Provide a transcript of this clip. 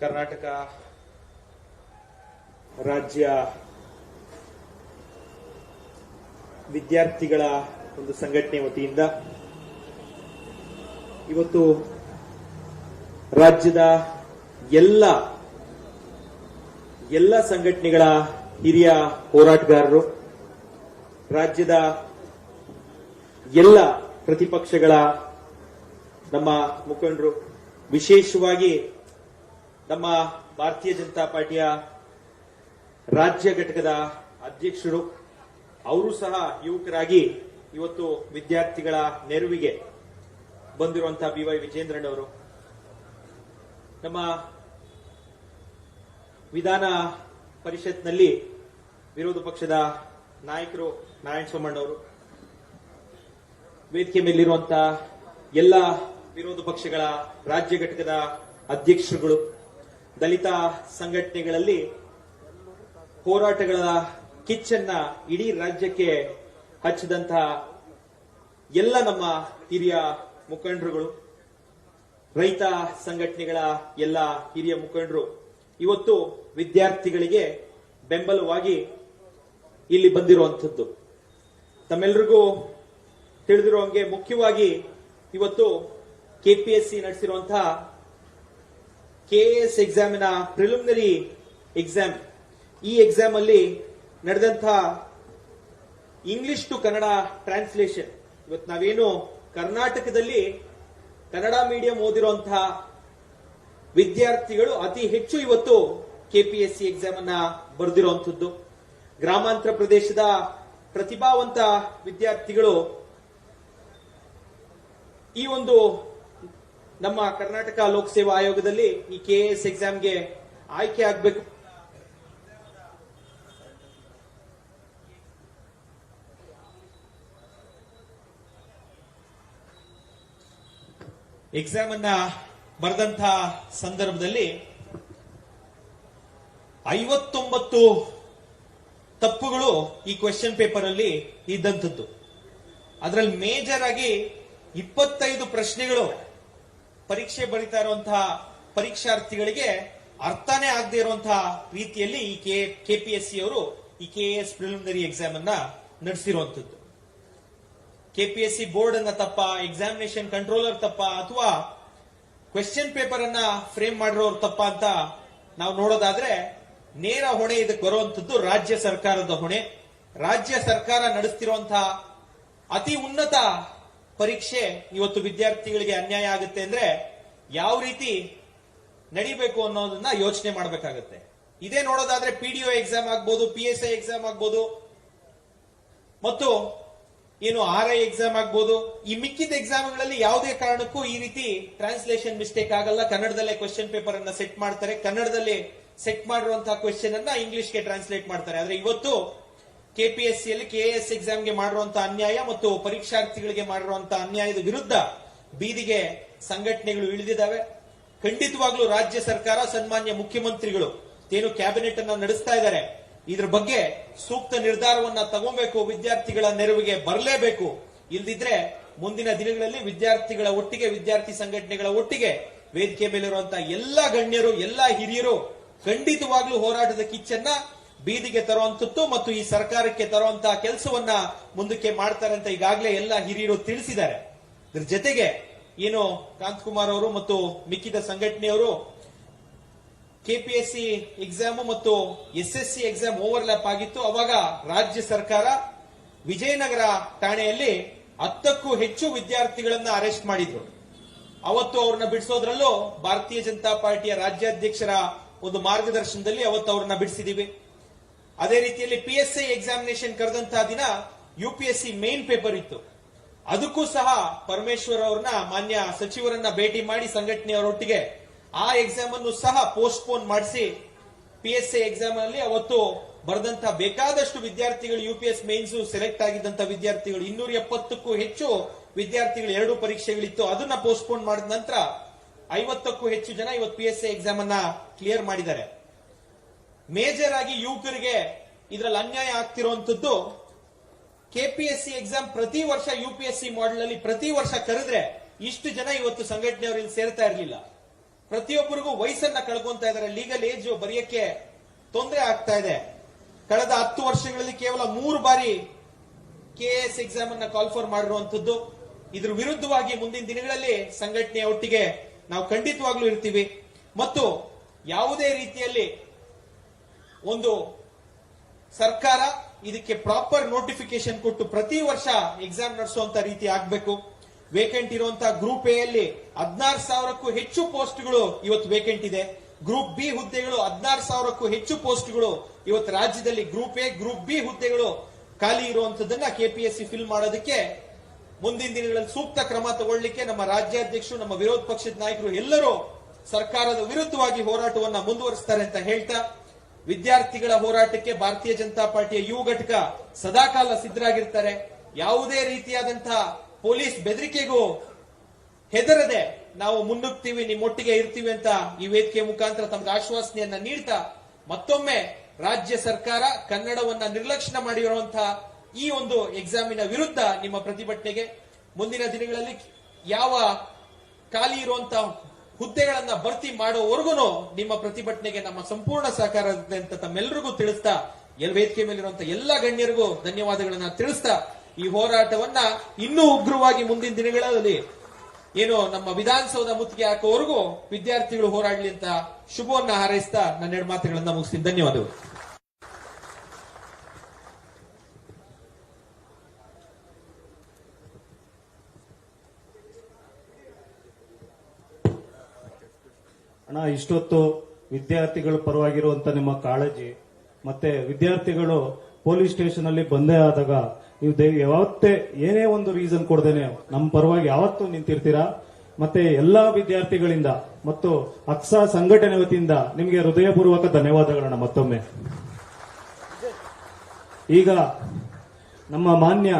ಕರ್ನಾಟಕ ರಾಜ್ಯ ವಿದ್ಯಾರ್ಥಿಗಳ ಒಂದು ಸಂಘಟನೆ ವತಿಯಿಂದ ಇವತ್ತು ರಾಜ್ಯದ ಎಲ್ಲ ಎಲ್ಲ ಸಂಘಟನೆಗಳ ಹಿರಿಯ ಹೋರಾಟಗಾರರು, ರಾಜ್ಯದ ಎಲ್ಲ ಪ್ರತಿಪಕ್ಷಗಳ ನಮ್ಮ ಮುಖಂಡರು, ವಿಶೇಷವಾಗಿ ನಮ್ಮ ಭಾರತೀಯ ಜನತಾ ಪಾರ್ಟಿಯ ರಾಜ್ಯ ಘಟಕದ ಅಧ್ಯಕ್ಷರು, ಅವರು ಸಹ ಯುವಕರಾಗಿ ಇವತ್ತು ವಿದ್ಯಾರ್ಥಿಗಳ ನೆರವಿಗೆ ಬಂದಿರುವಂತಹ ಬಿವೈ ಅವರು. ನಮ್ಮ ವಿಧಾನ ಪರಿಷತ್ನಲ್ಲಿ ವಿರೋಧ ಪಕ್ಷದ ನಾಯಕರು ನಾರಾಯಣ ಸೋಮಣ್ಣವರು ವೇದಿಕೆ ಮೇಲಿರುವಂತಹ ಎಲ್ಲ ವಿರೋಧ ಪಕ್ಷಗಳ ರಾಜ್ಯ ಘಟಕದ ಅಧ್ಯಕ್ಷರುಗಳು ದಲಿತ ಸಂಘಟನೆಗಳಲ್ಲಿ ಹೋರಾಟಗಳ ಕಿಚ್ಚನ್ನ ಇಡೀ ರಾಜ್ಯಕ್ಕೆ ಹಚ್ಚಿದಂತಹ ಎಲ್ಲ ನಮ್ಮ ಹಿರಿಯ ಮುಖಂಡರುಗಳು, ರೈತ ಸಂಘಟನೆಗಳ ಎಲ್ಲ ಹಿರಿಯ ಮುಖಂಡರು, ಇವತ್ತು ವಿದ್ಯಾರ್ಥಿಗಳಿಗೆ ಬೆಂಬಲವಾಗಿ ಇಲ್ಲಿ ಬಂದಿರುವಂಥದ್ದು. ತಮ್ಮೆಲ್ಲರಿಗೂ ತಿಳಿದಿರೋ ಹಂಗೆ ಮುಖ್ಯವಾಗಿ ಇವತ್ತು ಕೆಪಿಎಸ್ಸಿ ನಡೆಸಿರುವಂತಹ ಕೆಎಎಸ್ ಎಕ್ಸಾಮಿನ ಪ್ರಿಲಿಮಿನರಿ ಎಕ್ಸಾಮ್ ಈ ಎಕ್ಸಾಮ್ ಅಲ್ಲಿ ನಡೆದಂತಹ ಇಂಗ್ಲಿಷ್ ಟು ಕನ್ನಡ ಟ್ರಾನ್ಸ್ಲೇಷನ್ ಇವತ್ತು ನಾವೇನು ಕರ್ನಾಟಕದಲ್ಲಿ ಕನ್ನಡ ಮೀಡಿಯಂ ಓದಿರುವಂತಹ ವಿದ್ಯಾರ್ಥಿಗಳು ಅತಿ ಹೆಚ್ಚು ಇವತ್ತು ಕೆಪಿಎಸ್ಸಿ ಎಕ್ಸಾಮ್ ಅನ್ನ ಬರೆದಿರುವಂತದ್ದು ಗ್ರಾಮಾಂತರ ಪ್ರದೇಶದ ಪ್ರತಿಭಾವಂತ ವಿದ್ಯಾರ್ಥಿಗಳು ಈ ಒಂದು ನಮ್ಮ ಕರ್ನಾಟಕ ಲೋಕಸೇವಾ ಆಯೋಗದಲ್ಲಿ ಈ ಕೆ ಎಸ್ ಎಕ್ಸಾಮ್ಗೆ ಆಯ್ಕೆ ಆಗಬೇಕು. ಎಕ್ಸಾಮ್ ಅನ್ನ ಬರೆದಂತ ಸಂದರ್ಭದಲ್ಲಿ ಐವತ್ತೊಂಬತ್ತು ತಪ್ಪುಗಳು ಈ ಕ್ವೆಶನ್ ಪೇಪರ್ ಅಲ್ಲಿ ಇದ್ದಂಥದ್ದು. ಅದರಲ್ಲಿ ಮೇಜರ್ ಆಗಿ ಇಪ್ಪತ್ತೈದು ಪ್ರಶ್ನೆಗಳು ಪರೀಕ್ಷೆ ಬರೀತಾ ಇರುವಂತಹ ಪರೀಕ್ಷಾರ್ಥಿಗಳಿಗೆ ಅರ್ಥನೇ ಆಗದೆ ಇರುವಂತಹ ರೀತಿಯಲ್ಲಿ ಈ ಕೆ ಕೆಪಿಎಸ್ಸಿ ಅವರು ಈ ಕೆಎಸ್ ಪ್ರಿಲಿಮಿನರಿ ಎಕ್ಸಾಮ್ ಅನ್ನ ನಡೆಸಿರುವಂತದ್ದು ಕೆಪಿಎಸ್ಸಿ ಬೋರ್ಡ್ ಅನ್ನ ತಪ್ಪ ಎಕ್ಸಾಮಿನೇಷನ್ ಕಂಟ್ರೋಲರ್ ತಪ್ಪ, ಅಥವಾ ಕ್ವೆಶ್ಚನ್ ಪೇಪರ್ ಅನ್ನ ಫ್ರೇಮ್ ಮಾಡಿರೋರು ತಪ್ಪ ಅಂತ ನಾವು ನೋಡೋದಾದ್ರೆ ನೇರ ಹೊಣೆ ಇದಕ್ಕೆ ಬರುವಂತದ್ದು ರಾಜ್ಯ ಸರ್ಕಾರದ ಹೊಣೆ. ರಾಜ್ಯ ಸರ್ಕಾರ ನಡೆಸ್ತಿರುವಂತಹ ಅತಿ ಉನ್ನತ ಪರೀಕ್ಷೆ ಇವತ್ತು ವಿದ್ಯಾರ್ಥಿಗಳಿಗೆ ಅನ್ಯಾಯ ಆಗುತ್ತೆ ಅಂದ್ರೆ ಯಾವ ರೀತಿ ನಡಿಬೇಕು ಅನ್ನೋದನ್ನ ಯೋಚನೆ ಮಾಡಬೇಕಾಗತ್ತೆ. ಇದೇ ನೋಡೋದಾದ್ರೆ ಪಿಡಿಒ ಎಕ್ಸಾಮ್ ಆಗ್ಬೋದು ಪಿ ಎಸ್ ಐ ಎಕ್ಸಾಮ್ ಆಗ್ಬೋದು, ಮತ್ತು ಏನು ಆರ್ ಐ ಎಕ್ಸಾಮ್ ಆಗ್ಬೋದು. ಈ ಮಿಕ್ಕಿದ ಎಕ್ಸಾಮ್ಗಳಲ್ಲಿ ಯಾವುದೇ ಕಾರಣಕ್ಕೂ ಈ ರೀತಿ ಟ್ರಾನ್ಸ್ಲೇಷನ್ ಮಿಸ್ಟೇಕ್ ಆಗಲ್ಲ. ಕನ್ನಡದಲ್ಲೇ ಕ್ವಶನ್ ಪೇಪರ್ ಅನ್ನ ಸೆಟ್ ಮಾಡ್ತಾರೆ. ಕನ್ನಡದಲ್ಲಿ ಸೆಟ್ ಮಾಡಿರುವಂತಹ ಕ್ವಶನ್ ಅನ್ನ ಇಂಗ್ಲಿಷ್ಗೆ ಟ್ರಾನ್ಸ್ಲೇಟ್ ಮಾಡ್ತಾರೆ. ಆದ್ರೆ ಇವತ್ತು ಕೆಪಿಎಸ್ಸಿ ಯಲ್ಲಿ ಕೆಎಎಸ್ ಎಕ್ಸಾಮ್ಗೆ ಮಾಡಿರುವಂತಹ ಅನ್ಯಾಯ ಮತ್ತು ಪರೀಕ್ಷಾರ್ಥಿಗಳಿಗೆ ಮಾಡಿರುವಂತಹ ಅನ್ಯಾಯದ ವಿರುದ್ಧ ಬೀದಿಗೆ ಸಂಘಟನೆಗಳು ಇಳಿದಿದ್ದಾವೆ. ಖಂಡಿತವಾಗ್ಲೂ ರಾಜ್ಯ ಸರ್ಕಾರ, ಸನ್ಮಾನ್ಯ ಮುಖ್ಯಮಂತ್ರಿಗಳು ಏನು ಕ್ಯಾಬಿನೆಟ್ ಅನ್ನ ನಡೆಸ್ತಾ ಇದ್ದಾರೆ. ಇದ್ರ ಬಗ್ಗೆ ಸೂಕ್ತ ನಿರ್ಧಾರವನ್ನ ತಗೋಬೇಕು, ವಿದ್ಯಾರ್ಥಿಗಳ ನೆರವಿಗೆ ಬರಲೇಬೇಕು. ಇಲ್ದಿದ್ರೆ ಮುಂದಿನ ದಿನಗಳಲ್ಲಿ ವಿದ್ಯಾರ್ಥಿಗಳ ಒಟ್ಟಿಗೆ, ವಿದ್ಯಾರ್ಥಿ ಸಂಘಟನೆಗಳ ಒಟ್ಟಿಗೆ ವೇದಿಕೆ ಮೇಲಿರುವಂತಹ ಎಲ್ಲಾ ಗಣ್ಯರು, ಎಲ್ಲಾ ಹಿರಿಯರು ಖಂಡಿತವಾಗ್ಲೂ ಹೋರಾಟದ ಕಿಚ್ಚನ್ನ ಬೀದಿಗೆ ತರುವಂತದ್ದು ಮತ್ತು ಈ ಸರ್ಕಾರಕ್ಕೆ ತರುವಂತಹ ಕೆಲಸವನ್ನ ಮುಂದಕ್ಕೆ ಮಾಡ್ತಾರೆ ಅಂತ ಈಗಾಗಲೇ ಎಲ್ಲ ಹಿರಿಯರು ತಿಳಿಸಿದ್ದಾರೆ. ಇದ್ರ ಜೊತೆಗೆ ಏನು ಕಾಂತಕುಮಾರ್ ಅವರು ಮತ್ತು ಮಿಕ್ಕಿದ ಸಂಘಟನೆಯವರು ಕೆಪಿಎಸ್ಸಿ ಎಕ್ಸಾಮ್ ಮತ್ತು S S C exam overlap ಆಗಿತ್ತು. ಅವಾಗ ರಾಜ್ಯ ಸರ್ಕಾರ ವಿಜಯನಗರ ಠಾಣೆಯಲ್ಲಿ ಹತ್ತಕ್ಕೂ ಹೆಚ್ಚು ವಿದ್ಯಾರ್ಥಿಗಳನ್ನ ಅರೆಸ್ಟ್ ಮಾಡಿದ್ರು. ಅವತ್ತು ಅವ್ರನ್ನ ಬಿಡಿಸೋದ್ರಲ್ಲೂ ಭಾರತೀಯ ಜನತಾ ಪಾರ್ಟಿಯ ರಾಜ್ಯಾಧ್ಯಕ್ಷರ ಒಂದು ಮಾರ್ಗದರ್ಶನದಲ್ಲಿ ಅವತ್ತು ಅವ್ರನ್ನ ಬಿಡಿಸಿದೀವಿ. ಅದೇ ರೀತಿಯಲ್ಲಿ ಪಿ ಎಸ್ ಐ ಎಕ್ಸಾಮಿನೇಷನ್ ಕರೆದಂತಹ ದಿನ U P S C main paper ಇತ್ತು. ಅದಕ್ಕೂ ಸಹ ಪರಮೇಶ್ವರ್ ಅವ್ರನ್ನ, ಮಾನ್ಯ ಸಚಿವರನ್ನ ಭೇಟಿ ಮಾಡಿ ಸಂಘಟನೆಯವರೊಟ್ಟಿಗೆ ಆ ಎಕ್ಸಾಮ್ ಅನ್ನು ಸಹ ಪೋಸ್ಟ್ಪೋನ್ ಮಾಡಿಸಿ ಪಿ ಎಸ್ ಐ ಎಕ್ಸಾಮ್ ಅಲ್ಲಿ ಅವತ್ತು ಬರೆದಂತ ಬೇಕಾದಷ್ಟು ವಿದ್ಯಾರ್ಥಿಗಳು U P S mains select ಆಗಿದ್ದಂತ ವಿದ್ಯಾರ್ಥಿಗಳು ಇನ್ನೂರ ಎಪ್ಪತ್ತಕ್ಕೂ ಹೆಚ್ಚು ವಿದ್ಯಾರ್ಥಿಗಳು ಎರಡು ಪರೀಕ್ಷೆಗಳಿತ್ತು. ಅದನ್ನ ಪೋಸ್ಟ್ಪೋನ್ ಮಾಡಿದ ನಂತರ ಐವತ್ತಕ್ಕೂ ಹೆಚ್ಚು ಜನ ಇವತ್ತು ಪಿ ಎಸ್ ಐ ಎಕ್ಸಾಮ್ ಅನ್ನ ಕ್ಲಿಯರ್ ಮಾಡಿದ್ದಾರೆ. ಮೇಜರ್ ಆಗಿ ಯುವಕರಿಗೆ ಇದರಲ್ಲಿ ಅನ್ಯಾಯ ಆಗ್ತಿರುವಂತದ್ದು ಕೆಪಿಎಸ್ಸಿ ಎಕ್ಸಾಮ್ ಪ್ರತಿ ವರ್ಷ ಯು ಪಿ ಎಸ್ ಮಾಡೆಲ್ ಅಲ್ಲಿ ಪ್ರತಿ ವರ್ಷ ಕರೆದ್ರೆ ಇಷ್ಟು ಜನ ಇವತ್ತು ಸಂಘಟನೆ ಇಲ್ಲಿ ಸೇರ್ತಾ ಇರಲಿಲ್ಲ. ಪ್ರತಿಯೊಬ್ಬರಿಗೂ ವಯಸ್ಸನ್ನ ಕಳ್ಕೊಂತ ಇದ್ದಾರೆ ಲೀಗಲ್ ಏಜ್ ಬರೆಯಕ್ಕೆ ತೊಂದರೆ ಆಗ್ತಾ ಇದೆ. ಕಳೆದ ಹತ್ತು ವರ್ಷಗಳಲ್ಲಿ ಕೇವಲ ಮೂರು ಬಾರಿ ಕೆಎಸ್ ಎಕ್ಸಾಮ್ ಅನ್ನ ಕಾಲ್ಫರ್ ಮಾಡಿರುವಂತದ್ದು ಇದ್ರ ವಿರುದ್ಧವಾಗಿ ಮುಂದಿನ ದಿನಗಳಲ್ಲಿ ಸಂಘಟನೆಯ ಒಟ್ಟಿಗೆ ನಾವು ಖಂಡಿತವಾಗ್ಲೂ ಇರ್ತೀವಿ. ಮತ್ತು ಯಾವುದೇ ರೀತಿಯಲ್ಲಿ ಒಂದು ಸರ್ಕಾರ ಇದಕ್ಕೆ ಪ್ರಾಪರ್ ನೋಟಿಫಿಕೇಶನ್ ಕೊಟ್ಟು ಪ್ರತಿ ವರ್ಷ ಎಕ್ಸಾಮ್ ನಡೆಸುವಂತ ರೀತಿ ಆಗಬೇಕು. ವೇಕೆಂಟ್ ಇರುವಂತ ಗ್ರೂಪ್ ಎ ಹದಿನಾರು ಸಾವಿರಕ್ಕೂ ಹೆಚ್ಚು ಪೋಸ್ಟ್ಗಳು ಇವತ್ತು ವೇಕೆಂಟ್ ಇದೆ. ಗ್ರೂಪ್ ಬಿ ಹುದ್ದೆಗಳು ಹದಿನಾರು ಸಾವಿರಕ್ಕೂ ಹೆಚ್ಚು ಪೋಸ್ಟ್ಗಳು ಇವತ್ತು ರಾಜ್ಯದಲ್ಲಿ ಗ್ರೂಪ್ ಎ ಗ್ರೂಪ್ ಬಿ ಹುದ್ದೆಗಳು ಖಾಲಿ ಇರುವಂತದನ್ನ ಕೆಪಿಎಸ್ಸಿ ಫಿಲ್ ಮಾಡೋದಕ್ಕೆ ಮುಂದಿನ ದಿನಗಳಲ್ಲಿ ಸೂಕ್ತ ಕ್ರಮ ತಗೊಳ್ಳಿಕ್ಕೆ ನಮ್ಮ ರಾಜ್ಯಾಧ್ಯಕ್ಷರು, ನಮ್ಮ ವಿರೋಧ ಪಕ್ಷದ ನಾಯಕರು ಎಲ್ಲರೂ ಸರ್ಕಾರದ ವಿರುದ್ಧವಾಗಿ ಹೋರಾಟವನ್ನ ಮುಂದುವರಿಸ್ತಾರೆ ಅಂತ ಹೇಳ್ತಾ ವಿದ್ಯಾರ್ಥಿಗಳ ಹೋರಾಟಕ್ಕೆ ಭಾರತೀಯ ಜನತಾ ಪಾರ್ಟಿಯ ಯುವ ಘಟಕ ಸದಾಕಾಲ ಸಿದ್ಧರಾಗಿರ್ತಾರೆ. ಯಾವುದೇ ರೀತಿಯಾದಂತಹ ಪೊಲೀಸ್ ಬೆದರಿಕೆಗೂ ಹೆದರದೆ ನಾವು ಮುನ್ನುಗ್ತೀವಿ, ನಿಮ್ಮೊಟ್ಟಿಗೆ ಇರ್ತೀವಿ ಅಂತ ಈ ವೇದಿಕೆ ಮುಖಾಂತರ ತಮಗೆ ಆಶ್ವಾಸನೆಯನ್ನ ನೀಡ್ತಾ ಮತ್ತೊಮ್ಮೆ ರಾಜ್ಯ ಸರ್ಕಾರ ಕನ್ನಡವನ್ನ ನಿರ್ಲಕ್ಷ್ಯ ಮಾಡಿರುವಂತಹ ಈ ಒಂದು ಎಕ್ಸಾಮಿನ ವಿರುದ್ಧ ನಿಮ್ಮ ಪ್ರತಿಭಟನೆಗೆ ಮುಂದಿನ ದಿನಗಳಲ್ಲಿ ಯಾವ ಖಾಲಿ ಇರುವಂತಹ ಹುದ್ದೆಗಳನ್ನ ಭರ್ತಿ ಮಾಡೋವರೆಗೂ ನಿಮ್ಮ ಪ್ರತಿಭಟನೆಗೆ ನಮ್ಮ ಸಂಪೂರ್ಣ ಸಹಕಾರ ಇರುತ್ತೆ ಅಂತ ತಮ್ಮೆಲ್ಲರಿಗೂ ತಿಳಿಸ್ತಾ, ಎಲ್ ವೇದಿಕೆ ಮೇಲಿರುವಂತಹ ಎಲ್ಲ ಗಣ್ಯರಿಗೂ ಧನ್ಯವಾದಗಳನ್ನ ತಿಳಿಸ್ತಾ, ಈ ಹೋರಾಟವನ್ನ ಇನ್ನೂ ಉಗ್ರವಾಗಿ ಮುಂದಿನ ದಿನಗಳಲ್ಲಿ ಏನು ನಮ್ಮ ವಿಧಾನಸೌಧ ಮುತ್ತಿಗೆ ಹಾಕುವವರೆಗೂ ವಿದ್ಯಾರ್ಥಿಗಳು ಹೋರಾಡಲಿ ಅಂತ ಶುಭವನ್ನ ಹಾರೈಸ್ತಾ ನನ್ನ ಎರಡು ಮಾತುಗಳನ್ನ ಮುಗಿಸ್ತೀನಿ. ಧನ್ಯವಾದಗಳು. ಅಣ್ಣ ಇಷ್ಟೊತ್ತು ವಿದ್ಯಾರ್ಥಿಗಳ ಪರವಾಗಿರುವಂತ ನಿಮ್ಮ ಕಾಳಜಿ, ಮತ್ತೆ ವಿದ್ಯಾರ್ಥಿಗಳು ಪೊಲೀಸ್ ಸ್ಟೇಷನ್ ಅಲ್ಲಿ ಬಂದೇ ಆದಾಗ ನೀವು ಯಾವತ್ತೇ ಏನೇ ಒಂದು ರೀಸನ್ ಕೊಡ್ದೇನೆ ನಮ್ಮ ಪರವಾಗಿ ಯಾವತ್ತೂ ನಿಂತಿರ್ತೀರಾ? ಮತ್ತೆ ಎಲ್ಲಾ ವಿದ್ಯಾರ್ಥಿಗಳಿಂದ ಮತ್ತು ಅಕ್ಸಾ ಸಂಘಟನೆ ವತಿಯಿಂದ ನಿಮಗೆ ಹೃದಯಪೂರ್ವಕ ಧನ್ಯವಾದಗಳನ್ನ ಮತ್ತೊಮ್ಮೆ. ಈಗ ನಮ್ಮ ಮಾನ್ಯ